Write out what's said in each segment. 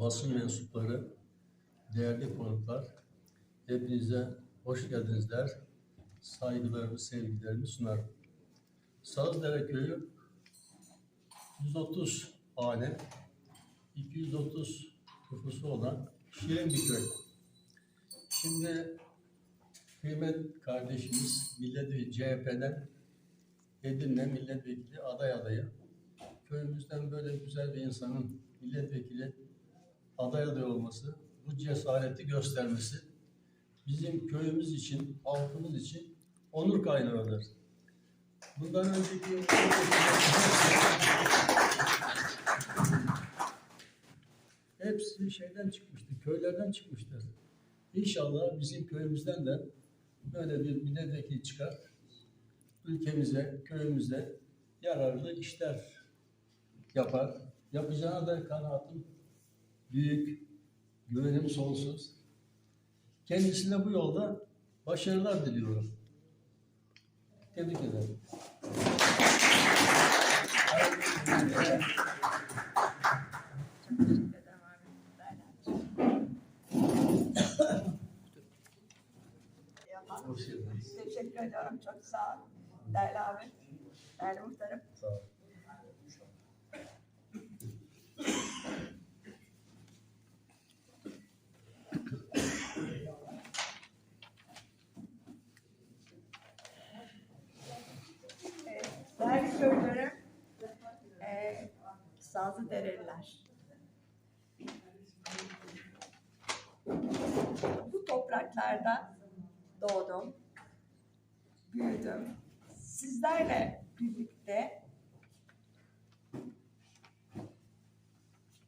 basın mensupları, değerli konuklar, hepinize hoş geldiniz der. Saygılarımı, sevgilerimi sunarım. Sağızdere Köyü 130 hane, 230 nüfusu olan şirin bir köy. Şimdi kıymet kardeşimiz milletvekili CHP'den Edirne milletvekili aday adayı. Köyümüzden böyle güzel bir insanın milletvekili aday adayı olması, bu cesareti göstermesi bizim köyümüz için, halkımız için onur kaynağıdır. Bundan önceki hepsi şeyden çıkmıştı, köylerden çıkmıştır. İnşallah bizim köyümüzden de böyle bir milletvekili çıkar. Ülkemize, köyümüze yararlı işler yapar. Yapacağına da kanaatim büyük, güvenim sonsuz. Kendisine bu yolda başarılar diliyorum. Tebrik ederim. Teşekkür ediyorum. Çok sağ ol. Değerli abi. Değerli muhtarım. Sağ olun. Ee, Değerli köylülerim. Ee, Sazlı Dereliler. Bu topraklarda doğdum, büyüdüm. Sizlerle birlikte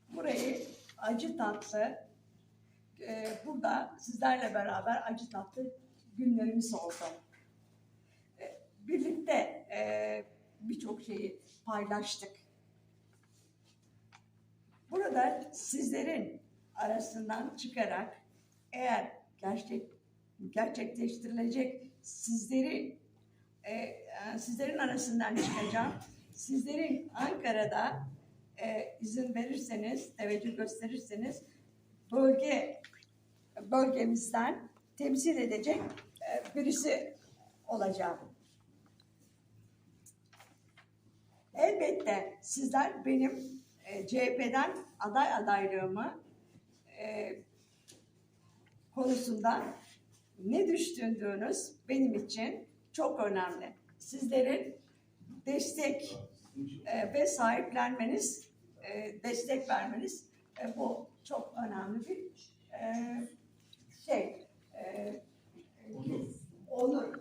burayı acı tatlı, e, burada sizlerle beraber acı tatlı günlerimiz oldu. E, birlikte e, birçok şeyi paylaştık. Burada sizlerin arasından çıkarak eğer gerçek gerçekleştirilecek sizleri e, e, sizlerin arasından çıkacağım. Sizlerin Ankara'da e, izin verirseniz, teveccüh gösterirseniz bölge bölgemizden temsil edecek e, birisi olacağım. Elbette sizler benim e, CHP'den aday adaylığımı e, konusunda ne düşündüğünüz benim için çok önemli. Sizlerin destek e, ve sahiplenmeniz, e, destek vermeniz e, bu çok önemli bir şey. Onur.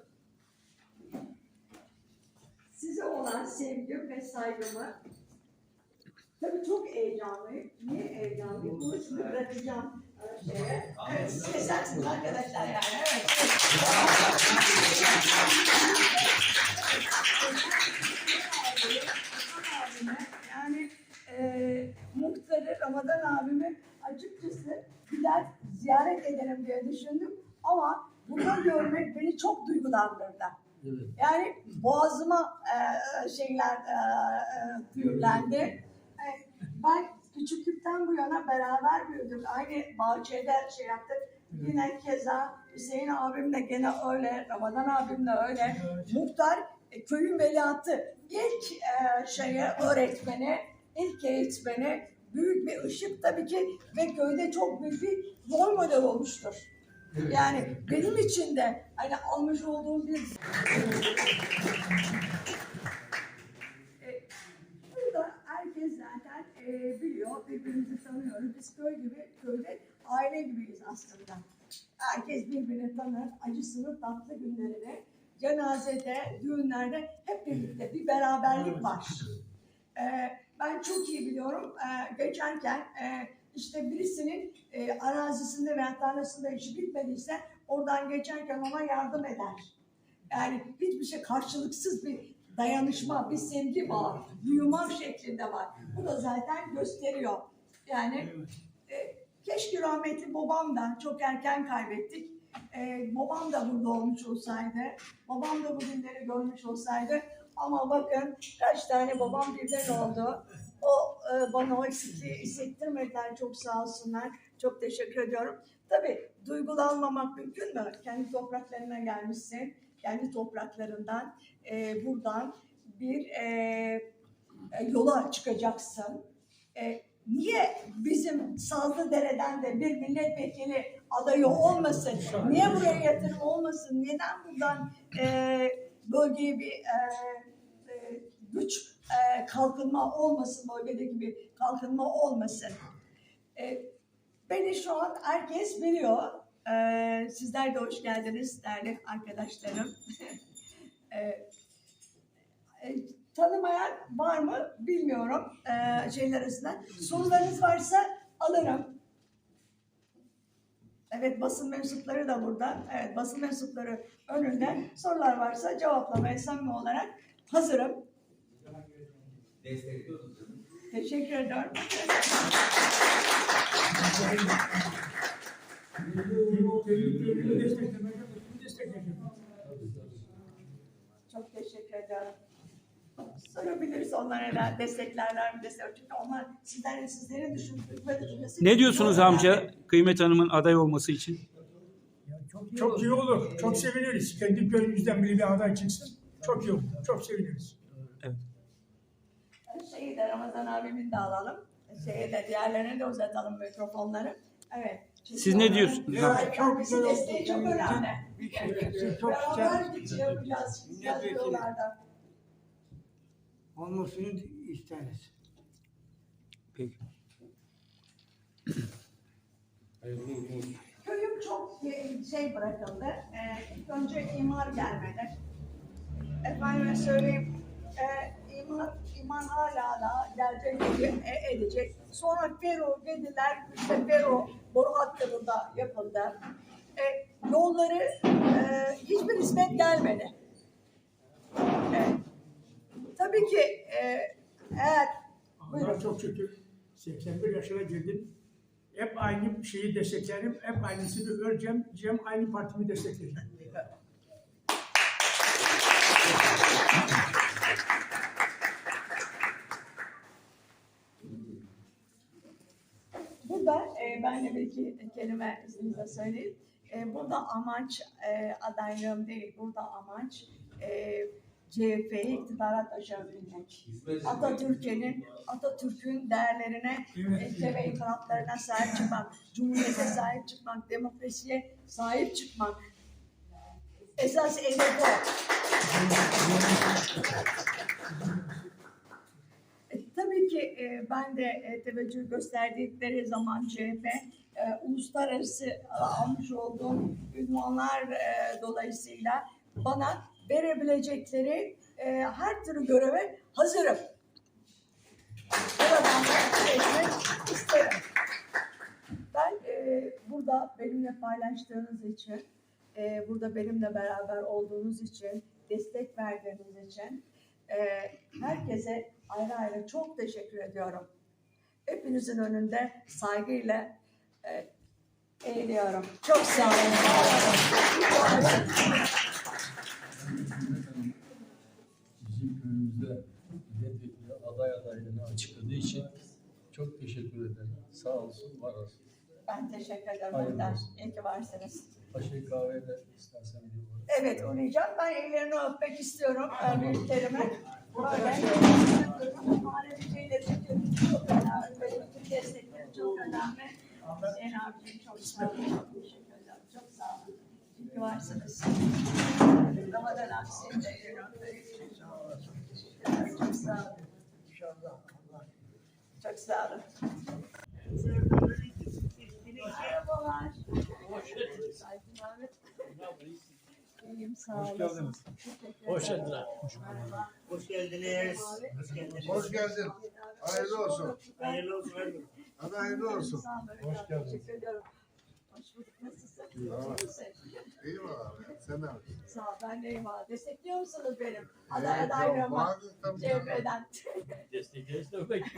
Size olan sevgim ve saygımı tabii çok heyecanlıyım. Niye heyecanlıyım? Bunu şimdi bırakacağım şeye. Evet, siz kesersiniz arkadaşlar yani. Evet. Yani e, muhtarı Ramazan abimi açıkçası gider ziyaret ederim diye düşündüm. Ama burada görmek beni çok duygulandırdı. Evet. Yani boğazıma e, şeyler e, e. E, ben küçüklükten bu yana beraber büyüdük. Aynı bahçede şey yaptık. Yine keza Hüseyin abim de gene öyle, Ramazan abim de öyle. Muhtar e, köyün veliahtı. İlk e, şeye öğretmeni, ilk eğitmeni büyük bir ışık tabii ki ve köyde çok büyük bir rol model olmuştur. Yani benim için de hani almış olduğum bir E, Burada herkes zaten e, biliyor, birbirimizi tanıyoruz. Biz köy gibi, köyde aile gibiyiz aslında. Herkes birbirini tanır, acısını, tatlı günlerini, cenazede, düğünlerde hep birlikte bir beraberlik var. E, ben çok iyi biliyorum, e, geçerken e, işte birisinin e, arazisinde veya tarlasında işi bitmediyse oradan geçerken ona yardım eder. Yani hiçbir şey karşılıksız bir dayanışma, bir sevgi var, büyüma şeklinde var. Bu da zaten gösteriyor. Yani e, keşke rahmetli babam da çok erken kaybettik. E, babam da burada olmuş olsaydı, babam da bu günleri görmüş olsaydı. Ama bakın kaç tane babam birden oldu. o e, bana o eksikliği hissettirmediler. Çok sağ olsunlar. Çok teşekkür ediyorum. Tabii duygulanmamak mümkün mü? Kendi topraklarına gelmişsin. Kendi topraklarından e, buradan bir e, e, yola çıkacaksın. E, niye bizim Sazlıdere'den de bir milletvekili adayı olmasın? Niye buraya yatırım olmasın? Neden buradan e, bölgeye bir e, e, güç e, kalkınma olmasın, bölgedeki bir kalkınma olmasın? E, beni şu an herkes biliyor. E, sizler de hoş geldiniz değerli arkadaşlarım. e, e, tanımayan var mı bilmiyorum e, şeyler arasında. Sorularınız varsa alırım. Evet basın mensupları da burada. Evet basın mensupları önünde. Sorular varsa cevaplamaya samimi olarak hazırım. Destekliyoruz. Teşekkür ediyorum. Çok teşekkür ediyorum. Sorabiliriz onlara da desteklerler mi destek. Çünkü onlar sizlerin sizlerin düşündükleri düşünmesi. Ne diyorsunuz amca. Kıymet Hanım'ın aday olması için? Çok iyi olur. Çok seviniriz. Kendi köyümüzden biri bir aday çıksın. Çok iyi olur. Çok seviniriz. Şeyi de Ramazan abimin de alalım. Şeyi de diğerlerine de uzatalım mikrofonları. Evet. Siz ne diyorsunuz? Evet, Çok bizi güzel oldu. desteği çok önemli. Çok Beraber güzel. geçiyor biraz. Biraz Milletvekili. yollarda. olmasını isteriz. Peki. Köyüm çok e, şey bırakıldı. Ee, ilk önce imar gelmedi. Efendime söyleyeyim, e, imar, imar hala da gelecek e, edecek. Sonra Fero dediler, işte Fero boru hattı da yapıldı. E, yolları e, hiçbir hizmet gelmedi. E, tabii ki e, eğer Allah'a çok şükür 81 yaşına girdim. Hep aynı şeyi desteklerim. Hep aynısını öleceğim. Diyeceğim aynı partimi destekleyeceğim. Burada e, ben de bir iki kelime izninizle söyleyeyim. E, burada amaç e, adaylığım değil, burada amaç e, CHP'yi iktidara taşıyabilmek. Atatürk'ün Atatürk'ün değerlerine, ilke ve inkılaplarına sahip çıkmak, cumhuriyete sahip çıkmak, demokrasiye sahip çıkmak. Esas hedef o. Ki e, ben de e, teveccüh gösterdikleri zaman CHP e, uluslararası e, almış olduğum ünvanlar e, dolayısıyla bana verebilecekleri e, her türlü göreve hazırım. Buradan da isterim. Ben e, burada benimle paylaştığınız için, e, burada benimle beraber olduğunuz için, destek verdiğiniz için e, herkese ayrı ayrı çok teşekkür ediyorum. Hepinizin önünde saygıyla e, eğiliyorum. Çok sağ olun. Bizim köyümüzde milletvekili aday adaylığını açıkladığı için çok teşekkür ederim. Sağ olsun, var olsun. Ben teşekkür ederim. Hayırlı Önder. olsun. İyi ki varsınız. Paşa kahve de istersen bir uğra. Evet uğrayacağım. Ben ellerini öpmek istiyorum e, büyüklerime. Böyle manevi şeyleri çok önemli. İçin destekleri çok önemli. Hüseyin abicim çok sağ olun. Çok teşekkür ederim. Çok sağ olun. Ki varsınız. Ramazan abi senin de ellerini öpmek istiyorum. Çok sağ olun. Çok sağ olun. Merhabalar. İyiyim sağ olun. Hoş geldiniz. Hoş geldiniz. Hoş geldiniz. Hoş geldiniz. Hoş geldin. Hayırlı olsun. Hayırlı olsun. Hadi hayırlı olsun. Olun. Hoş geldiniz. Teşekkür ediyorum. Hoş bulduk. Nasılsın? Valla. Sen ne? Sağ ol. Ben abi. Destekliyor musunuz benim? Aday adaylığımı. bazı tabii. CHP'den.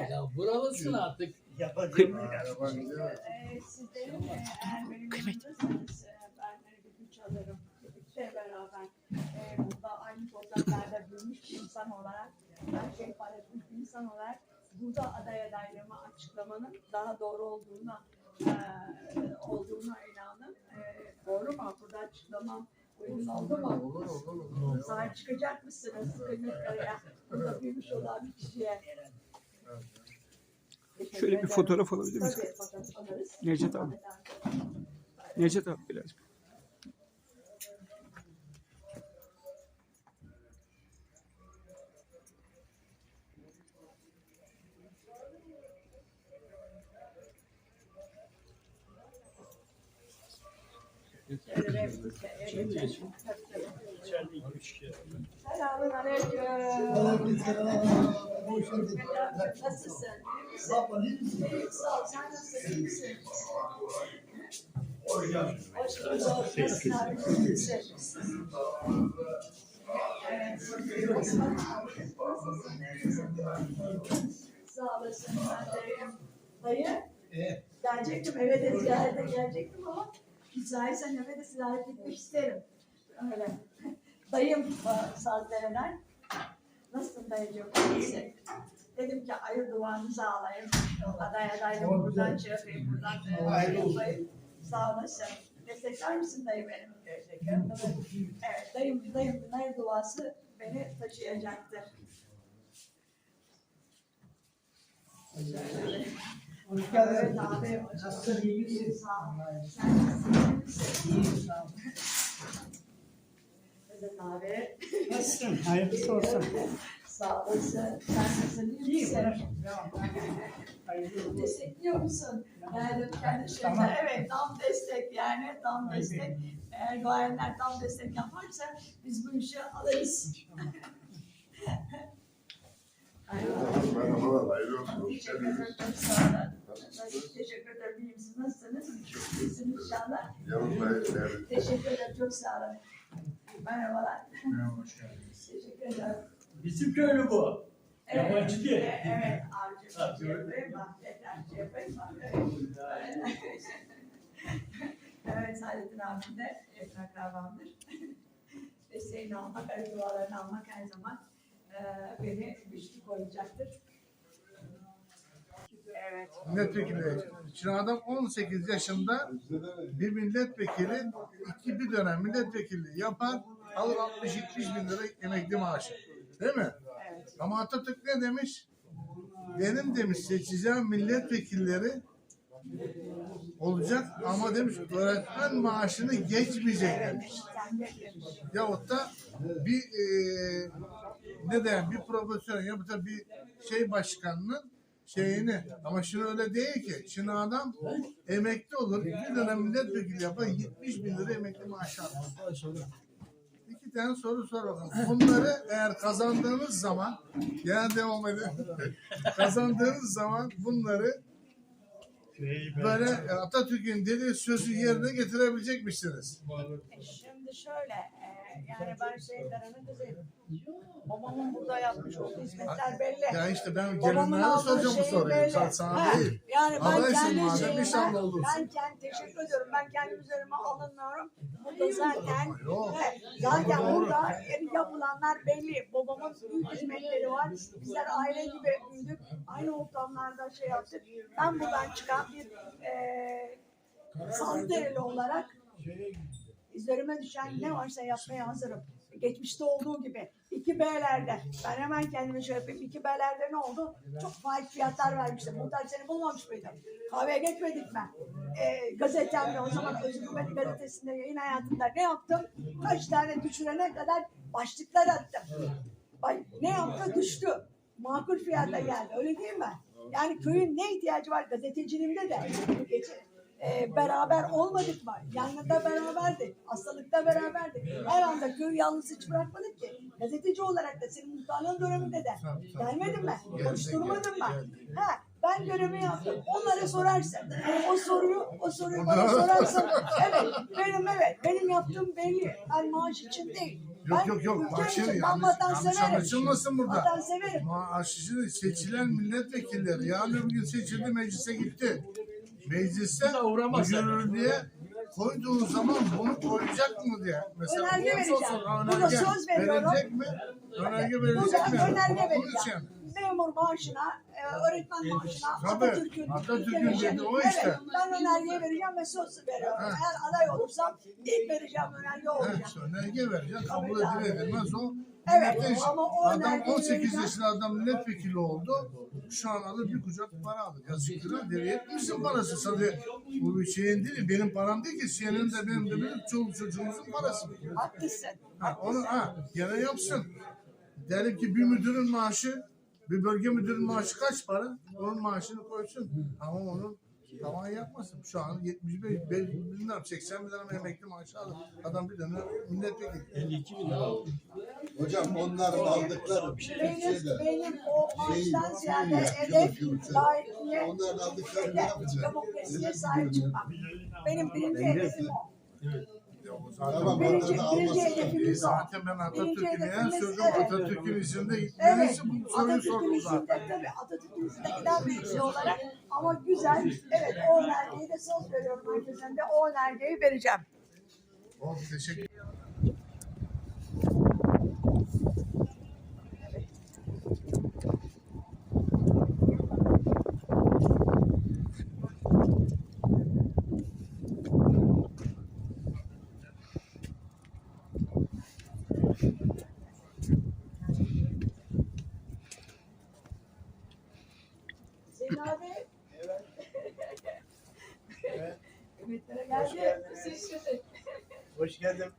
Ya buralısın artık. Yapacağım. Ee, sizlerin e, eğer benim yanımdaysanız e, ben de bir güç alırım. Birlikte beraber e, burada aynı topraklarda büyümüş insan olarak, her şeyi paylaşmış insan olarak burada aday adaylığımı açıklamanın daha doğru olduğuna olduğuna inandım. Eee doğru mu? Burada açıklamam uygun oldu mu? Olur olur olur. Sahip çıkacak mısınız kıymetliye? Burada büyümüş olan bir kişiye. Şöyle bir fotoğraf alabilir miyiz? Necdet abi. Necdet abi biraz. Şöyle replike, geçelim. İçeride iki üç kere. Selamun aleyküm. Nasılsın? Sağ ol. Sen nasılsın? İyi misin? Hoş bulduk. Nasılsın. Sağ olasın. Dayı. Gelecektim eve de ziyarete gelecektim ama müsaitsen eve de ziyaret etmek isterim. Öyle. Dayım e, Sazdere'den. Nasılsın dayıcığım? İyisin. Dedim ki hayır duanızı alayım. Aday adaylığımı buradan şey yapayım. Buradan yapayım. Sağ olasın. Destekler misin dayı benim? Evet dayım, dayım, dayı duası beni taşıyacaktır. Hoş geldin. Nasılsın? İyi misin? Sağ ol. Sen nasılsın? İyi misin? İyi sağ ol. Evet abi. Nasılsın? Hayırlısı olsun. Sağ olasın. Sen nasılsın? İyi misin? olsun. Destekliyor musun? Yani kendi şeyinde Tamam. evet tam destek yani tam destek. Eğer duayenler tam destek yaparsa biz bu işi alırız. Merhaba, hayırlı olsun. Teşekkür ederim. Çok sağ olun. Teşekkür ederim. İyiyim. Siz nasılsınız? İyisiniz inşallah. Yanımda Teşekkür ederim. Çok sağ olun. Merhabalar. Merhaba, hoş geldiniz. Teşekkür ederim. Bizim köylü bu. Yabancı değil. Evet, evet avcı. Şey yapayım? Tekrar şey yapayım? Evet. evet, Saadettin abim de yakın akrabamdır. Desteğini almak, arı dualarını almak her zaman beni güçlü koyacaktır. Evet. milletvekili. Şimdi adam 18 yaşında bir milletvekili, iki bir dönem milletvekili yapar, alır 60-70 bin lira emekli maaşı. Değil mi? Evet. Ama Atatürk ne demiş? Benim demiş seçeceğim milletvekilleri olacak ama demiş öğretmen maaşını geçmeyecek demiş. Yahut da bir e, ne diyeyim bir profesör ya da bir şey başkanının şeyini ama şimdi öyle değil ki. Şimdi adam emekli olur bir dönem milletvekili yapar 70 bin lira emekli maaşı alır. İki tane soru sor bakalım. Bunları eğer kazandığınız zaman yani devam edin. kazandığınız zaman bunları böyle Atatürk'ün dediği sözü yerine getirebilecek misiniz? Şimdi şöyle, e, yani ben Seyitleren'in kızıyım. Babamın burada yapmış olduğu hizmetler belli. Ya işte ben aldığı soracağım bu şey soruyu. belli. Sana, değil. Yani ben kendi şeyimden, inşallah olursun. ben kendi teşekkür ediyorum. Ben kendi üzerime alınmıyorum. Burada zaten, evet, zaten burada yapılanlar belli. Babamın büyük hizmetleri var. Bizler aile gibi büyüdük. Aynı ortamlarda şey yaptık. Ben buradan çıkan bir e, Sazdereli olarak üzerime düşen ne varsa yapmaya hazırım. Geçmişte olduğu gibi. iki B'lerde. Ben hemen kendimi şey yapayım. İki B'lerde ne oldu? Çok fahiş fiyatlar vermiştim. Muhtaç seni bulmamış mıydım? Kahveye geçmedik mi? Ee, gazetemde o zaman Özgür Hükümet Gazetesi'nde yayın hayatında ne yaptım? Kaç tane düşürene kadar başlıklar attım. Ne yaptı? Düştü. Makul fiyata geldi. Öyle değil mi? Yani köyün ne ihtiyacı var gazeteciliğimde de. Geçen, e, beraber olmadık mı? Yangında beraberdik. Hastalıkta beraberdik. Her anda köyü yalnız hiç bırakmadık ki. Gazeteci olarak da senin muhtarlığın döneminde de. Gelmedin mi? Konuşturmadın mı? Ha, ben görevimi yaptım. Onlara sorarsın. O soruyu, o soruyu bana sorarsın. Evet, benim evet. Benim yaptığım belli. Ben maaş için değil. Yok Ben yok yok. Bak şimdi için, ben yanlış, yanlış anlaşılmasın burada. Vatanseverim. Maaşını seçilen milletvekilleri yarın öbür gün seçildi meclise gitti. Mecliste Bir de uğramaz bu yürürlüğe koyduğu zaman bunu koyacak mı diye. Mesela Önerge vereceğim. Burada önerge söz veriyorum. Verilecek mi? Önerge Burada mi? önerge vereceğim. Memur maaşına, e, öğretmen maaşına, Tabii, Atatürk'ün Atatürk'ün vereceğim. dedi, o işte. Evet, ben önerge vereceğim ve söz veriyorum. Ha. Eğer aday olursam ilk vereceğim önerge olacak. işte önerge vereceksin. Kabul Tabii, edilir edilmez o. Evet, Milletin işi. ama o Adam önergeyi 18 vereceğim. yaşında adam milletvekili oldu. Şu an alır bir kucak para alır. Yazık lira devlet misin parası? Sadece bu bir şeyin değil. Benim param değil ki. Senin de benim de benim çoluk çocuğumuzun parası. Haklısın. Ha, onu ha, gene yapsın. Derim ki bir müdürün maaşı, bir bölge müdürün maaşı kaç para? Onun maaşını koysun. Ama onun tavan yapmasın. Şu an 75, ben bilmem 80 bin lira emekli maaşı alır. Adam bir tane milletvekili. 52 bin lira aldı. Hocam onların aldıkları Benim, şeyler. benim o Şeyi, maaştan ziyade hedef yapıyor, layıklığı Onların aldıkları ne yapacak? demokrasiye sahip çıkmak. Benim birinci hedefim o. Tamam Birinci, onların birinci. E hedefimiz o. zaten ben Atatürk'ü niye hedefimiz, söylüyorum? evet. Atatürk'ün izinde Evet, bu soruyu Atatürk'ün sordum izinde zaten. tabii Atatürk'ün izinde giden birisi olarak ama güzel. Evet o önergeyi de söz veriyorum herkesten de o önergeyi vereceğim. Oldu, teşekkür Bulduk.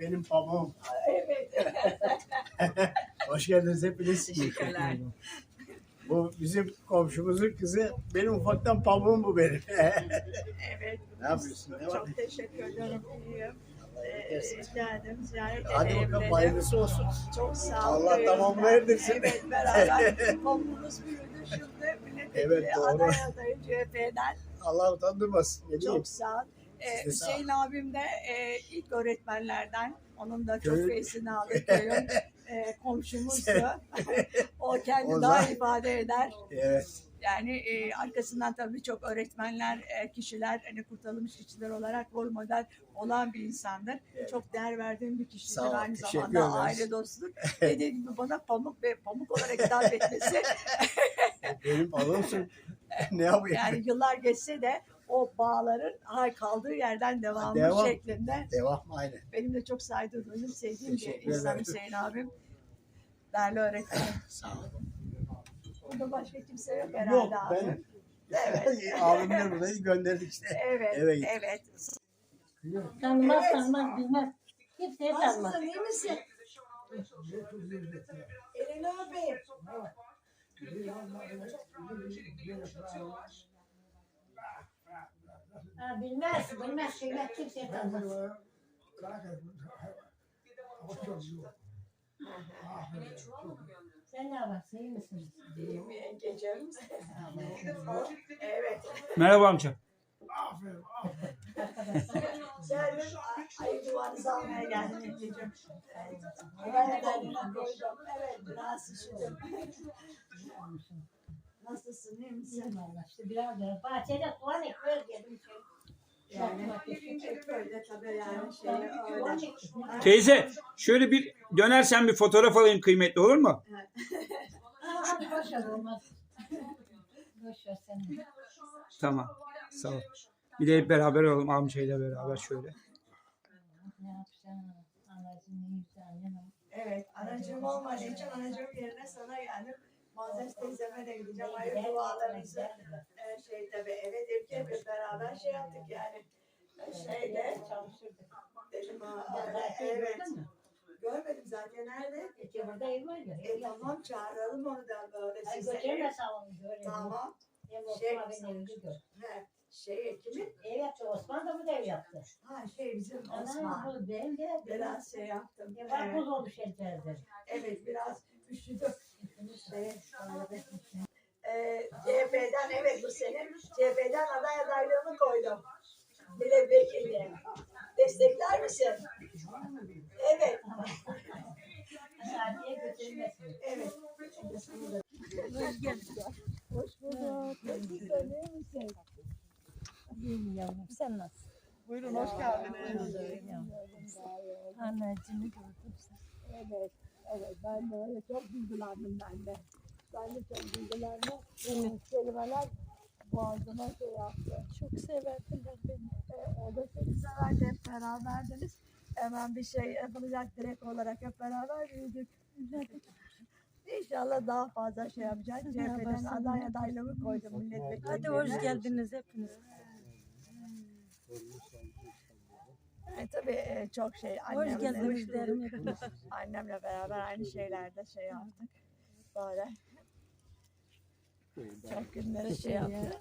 Benim pamuğum. Evet. Hoş geldiniz hepiniz. Teşekkürler. Bu bizim komşumuzun kızı. Benim ufaktan pamuğum bu benim. Evet. ne yapıyorsun? Ne var? Çok teşekkür ederim. İyiyim. Ee, Edersin. geldim. Ziyaret Hadi bakalım hayırlısı olsun. Çok sağ Allah olun. tamamını erdirsin. Evet beraber. Konumuz büyüdü şimdi. Evet, doğru. aday adayı CHP'den. Allah utandırmasın. Ne? Çok sağ ol. Ee, Hüseyin abim de e, ilk öğretmenlerden. Onun da çok fesini aldık köyün. E, komşumuzdu. o kendi O daha ifade eder. Evet. Yani e, arkasından tabii çok öğretmenler, e, kişiler, hani kurtarılmış kişiler olarak rol model olan bir insandır. Çok değer verdiğim bir kişidir. Sağ ol, Aynı zamanda ederiz. aile dostudur. Dediği gibi bana pamuk ve pamuk olarak hitap etmesi Benim pamuğumsun. ne yapayım? yani yıllar geçse de o bağların hay kaldığı yerden devamı Devam. şeklinde. Devam aynı. Benim de çok saydığım, sevdiğim bir insan. Hüseyin abim. Değerli öğretmenim. Sağ ol. Burada başka kimse yok herhalde Yok abi. benim. Evet. Abimler burayı gönderdik işte. Evet, Eve gittik. evet. Tanımaz Evet. tanımaz bilmez. Kimseye tanımaz. Nasılsın, iyi misin? Elini öpeyim. Ha, bilmez, bilmez, bilmez. Kimseye tanımaz. Sen ne yaparsın, iyi misin? İyiyim evet. Merhaba amca. Geldim, ay- ayı duvarınızı almaya geldim yengecim. Ben kendime koydum. Evet, biraz üşüdüm. Nasılsın, iyi misin? İşte biraz da. Bahçede soğan ekmeği yedim. Yani köyde tabii yani şey öyle. Teyze şöyle bir dönersen bir fotoğraf alayım kıymetli olur mu? Hadi boş ver olmaz. Sen. Tamam. Sağ ol. Bir de hep beraber olalım amcayla beraber şöyle. Ne? Anacığım ne güzel. Evet, anacığım olmadığı için anacığım yerine sana geldim. Mazes teyzeme de gideceğim. Hayır dualarınızı e, şey tabii eve de hep beraber şey yaptık yani. E, Şeyde dedim ha, evet. mü? Görmedim zaten nerede? Ece burada ev var ya. E tamam çağıralım onu da böyle Ay size. götürme. Tamam. Ev Şey-. He, şey kimin? Ev yaptı. Osman da bu da ev yaptı. Ha şey bizim Ana Osman. bu değil de. Biraz şey yaptım. Ya bak Evet, buz olmuş ellerinde. evet biraz. Şey, Ee, CHP'den evet bu sene CHP'den aday adaylığımı koydum. Milletvekili. Destekler misin? Evet. Hoş bulduk. Sen nasılsın? Buyurun hoş geldiniz. Anacığını gördüm sen. Evet. Evet ben de öyle çok duygulandım ben de. Ben de çok duygularını, kelimeler boğazıma şey yaptı. Çok severdiler beni. E, o da seni severdi, hep beraberdiniz. Hemen bir şey yapılacak direkt olarak hep beraber büyüdük. İnşallah daha fazla şey yapacağız. CHP'den aday adaylığımı koydum milletvekili. Hadi hoş geldiniz hepiniz. E, tabii e, çok şey Hoş annemle, derim annemle beraber aynı şeylerde şey yaptık. Böyle. Çok günleri şey yaptık.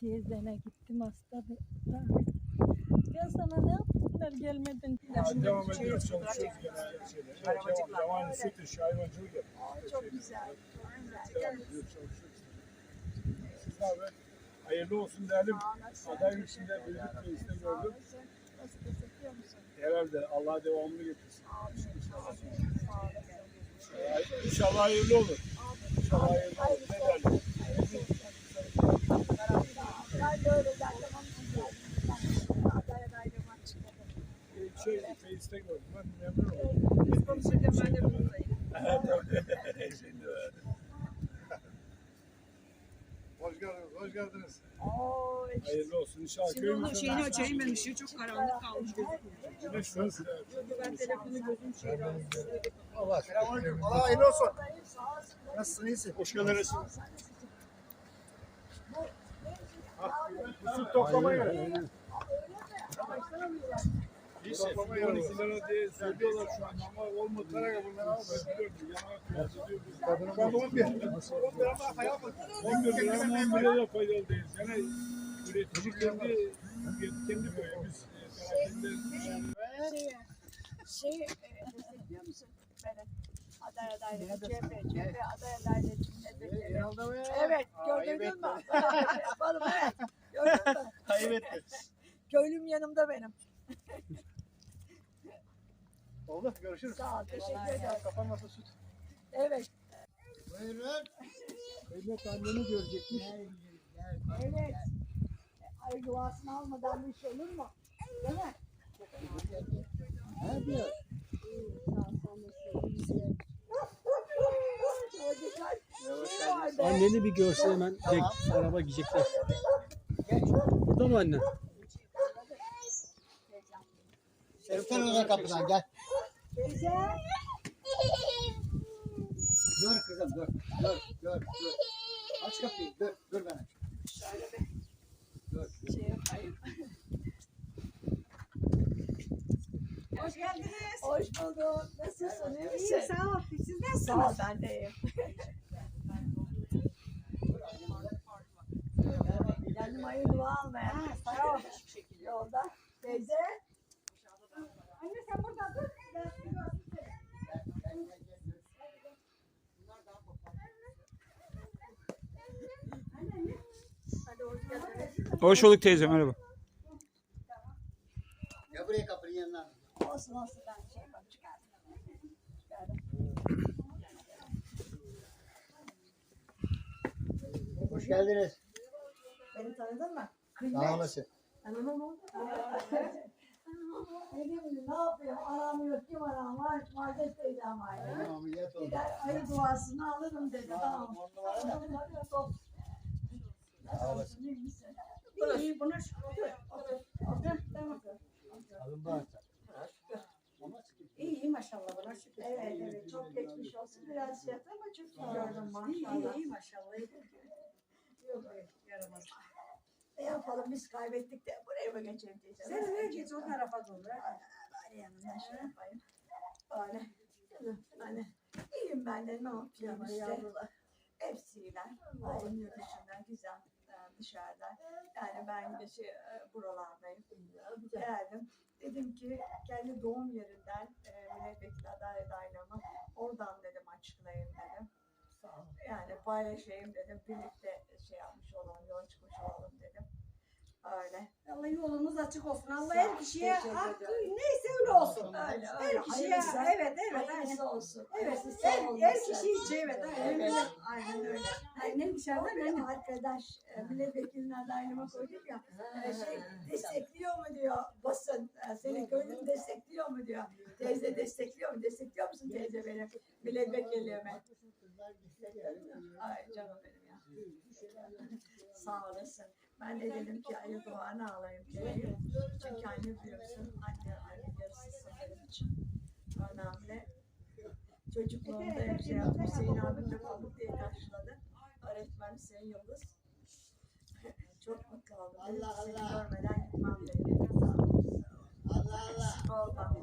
Teyzene gittim hasta bir. Ya sana ne yaptılar gelmedin. Devam ediyoruz çalışıyoruz gene şeyler. Hayvancılık. Devam süt işi, hayvancılık yap. Çok güzel. Devam ediyoruz çalışıyoruz. Siz ne haber? Hayırlı olsun değerli. Aday içinde büyüdük mecliste gördüm. Herhalde Allah devamını getirsin. İnşallah. Ee, İnşallah hayırlı olur. İnşallah hayırlı olur. Ne derler? Şey, mecliste gördüm. Ben memnun oldum. Biz konuşurken ben de buradayım. Tabii. Şimdi. Hoş geldiniz. Hoş geldiniz. Hayırlı olsun. İnşallah Şimdi onun köyümüzün şeyini açayım ben ışığı çok karanlık kalmış gözüküyor. güneş ben telefonu gözüm şeyden Allah. Selamünaleyküm. Allah hayırlı olsun. Nasılsın? iyisin? Hoş geldiniz. Süt toplamaya gel. İyisin. 12 lira diye söylüyorlar şu an ama olmadı. Kara bunlar ama ben biliyorum. Yana kıyas ediyor. Şu anda 11. 11 ama hayal 11 lira ama 11 lira da faydalı değil. Yani üretici kendi kendi koyuyor. Biz Şey, şey destekliyor musun beni? Aday adaylığı, CHP, CHP aday adaylığı milletvekili. Evet, gördün mü? Yapalım evet. Gördün mü? Kaybetti. Köylüm yanımda benim. Oldu. Görüşürüz. Sağ ol, teşekkür ederim. Kafan nasıl süt? Evet, Buyurun. Kıymet anneni görecekmiş. evet. Ay duasını almadan bir şey olur mu? Değil mi? Ne diyor? Anneni bir görse hemen tek araba gidecekler. Burada mı anne? Sen öyle kapıdan gel. Teyze, Dur kızım dur. Dur dur dur. Aç kapıyı. Dur dur ben aç. Dur. şey yapayım. Hoş geldiniz. Hoş bulduk. Nasılsın? iyi misin? Sağ ol. Siz nasılsınız? Sağ ol, ben de iyiyim. Geldim hayır dua almaya. Sağ ol. Yolda. Teyze. Anne sen burada dur. Ben seni göstereyim. Hadi hoş geldiniz. Hoş bulduk teyze merhaba. Ya buraya kapının yanına. Olsun olsun ben şey yapayım çıkardım. Hoş geldiniz. Beni tanıdın mı? Sağ olasın. Tanıdın mı? ne diyeyim ne yapayım? Aramıyor kim aram var? Benim ameliyat oldu. Gider ayı duasını alırım dedi. Tamam. Nasılsın? iyi misin? İyi bunu. Alın. İyi iyi maşallah buna şükür. Çok geçmiş olsun. Biraz şey yaptı ama çok iyi gördüm İyi iyi maşallah. maşallah. Yok yaramaz. Ne yapalım biz kaybettik de buraya mı geçelim? Sen nereye geç o tarafa doğru. Böyle yanından şey yapayım. Böyle. Hani iyiyim ben de ne yapayım işte. Hepsi iyiler. Oğlum yurt dışında güzel e, dışarıda. Yani ben de şey e, buralardayım. Geldim. Dedim ki kendi doğum yerinden e, milletvekili aday adaylığımı oradan dedim açıklayayım dedim. Yani paylaşayım dedim. Birlikte şey yapmış olalım, yola çıkmış olalım dedim. Öyle. Allah yolunuz açık olsun. Allah her kişiye hakkı neyse öyle olsun. Öyle, öyle. Her kişiye evet evet aynen. Olsun. Evet, her, her kişi için evet. Aynen öyle. Aynen öyle. Aynen dışarıda benim arkadaş e, milletvekilinin adaylığıma koyduk ya. e, Şey, destekliyor mu diyor basın. e, Seni köylün destekliyor mu diyor. Teyze destekliyor mu? Destekliyor musun teyze benim milletvekilliğimi? Ay canım benim ya. Sağ olasın. Ben de dedim ki ayı duanı alayım geleyim. Çünkü anne biliyorsun anne anne yarısısın benim için. Önemli. Çocukluğumda hep şey yaptım. Hüseyin abim de pamuk diye karşıladı. Öğretmen Hüseyin Yıldız. Çok mutlu oldum. Allah Allah. Seni görmeden gitmem dedim. Allah Allah. Olma.